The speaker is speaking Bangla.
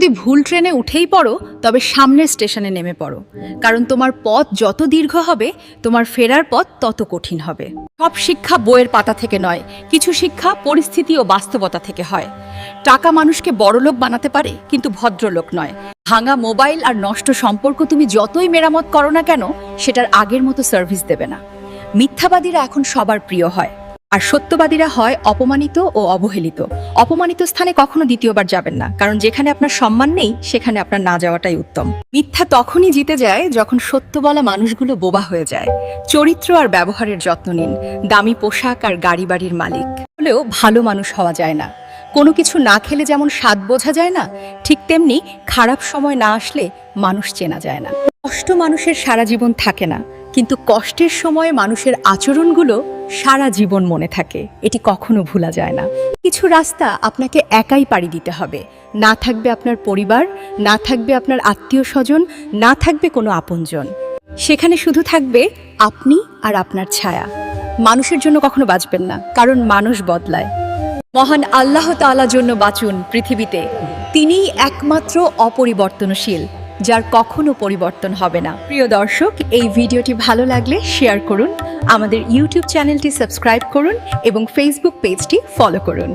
যদি ভুল ট্রেনে উঠেই পড়ো, তবে সামনের স্টেশনে নেমে পড়ো। কারণ তোমার পথ যত দীর্ঘ হবে, তোমার ফেরার পথ তত কঠিন হবে। সব শিক্ষা বইয়ের পাতা থেকে নয়, কিছু শিক্ষা পরিস্থিতি ও বাস্তবতা থেকে হয়। টাকা মানুষকে বড়লোক বানাতে পারে, কিন্তু ভদ্রলোক নয়। ভাঙা মোবাইল আর নষ্ট সম্পর্ক তুমি যতই মেরামত করো না কেন, সেটার আগের মতো সার্ভিস দেবে না। মিথ্যাবাদীরা এখন সবার প্রিয় হয়। আর সত্যবাদীরা হয় অপমানিত ও অবহেলিত। অপমানিত স্থানে কখনো দ্বিতীয়বার যাবেন না, কারণ যেখানে আপনার সম্মান নেই, সেখানে আপনার না যাওয়াটাই উত্তম। মিথ্যা তখনই জিতে যায় যখন সত্য বলা মানুষগুলো বোবা হয়ে যায়। চরিত্র আর ব্যবহারের যত্ন নিন। দামি পোশাক আর গাড়ি বাড়ির মালিক। হলেও ভালো মানুষ হওয়া যায় না। কোনো কিছু না খেলে যেমন স্বাদ বোঝা যায় না, ঠিক তেমনি খারাপ সময় না আসলে মানুষ চেনা যায় না। কষ্ট মানুষের সারা জীবন থাকে না। কিন্তু কষ্টের সময় মানুষের আচরণগুলো সারা জীবন মনে থাকে। এটি কখনো ভোলা যায় না। কিছু রাস্তা আপনাকে একাই পাড়ি দিতে হবে। না থাকবে আপনার পরিবার, না থাকবে আপনার আত্মীয় স্বজন, না থাকবে কোনো আপনজন। সেখানে শুধু থাকবে আপনি আর আপনার ছায়া। মানুষের জন্য কখনো বাঁচবেন না, কারণ মানুষ বদলায়। মহান আল্লাহ তাআলা জন্য বাঁচুন পৃথিবীতে। তিনিই একমাত্র অপরিবর্তনশীল। যার কখনো পরিবর্তন হবে না। প্রিয় দর্শক, এই ভিডিওটি ভালো লাগলে শেয়ার করুন, আমাদের ইউটিউব চ্যানেলটি সাবস্ক্রাইব করুন এবং ফেসবুক পেজটি ফলো করুন।